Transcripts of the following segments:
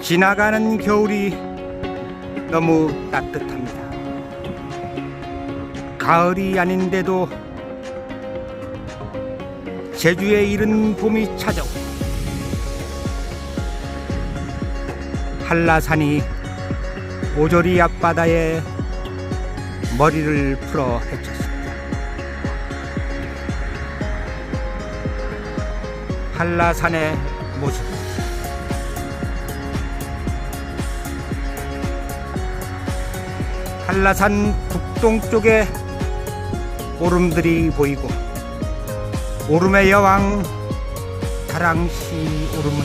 지나가는 겨울이 너무 따뜻합니다. 가을이 아닌데도 제주에 이른 봄이 찾아오. 한라산이 오조리 앞바다에 머리를 풀어 헤쳤습니다. 한라산의 모습. 한라산 북동쪽에 오름들이 보이고 오름의 여왕 다랑시 오름은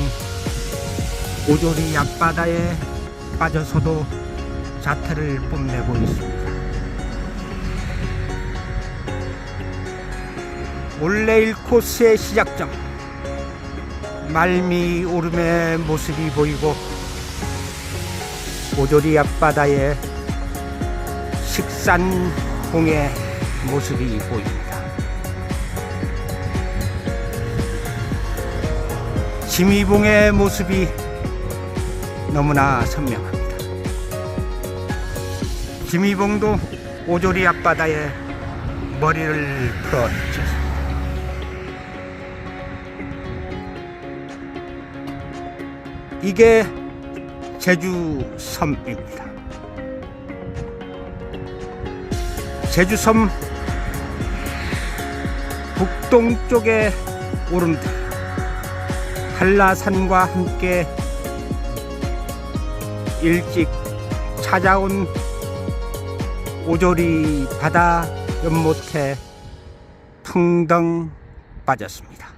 오조리 앞바다에 빠져서도 자태를 뽐내고 있습니다. 올레일 코스의 시작점 말미 오름의 모습이 보이고 오조리 앞바다에 식산봉의 모습이 보입니다. 지미봉의 모습이 너무나 선명합니다. 지미봉도 오조리 앞바다에 머리를 풀어헤쳤습니다. 이게 제주 섬입니다. 제주섬 북동쪽의 오름들 한라산과 함께 일찍 찾아온 오조리 바다 연못에 풍덩 빠졌습니다.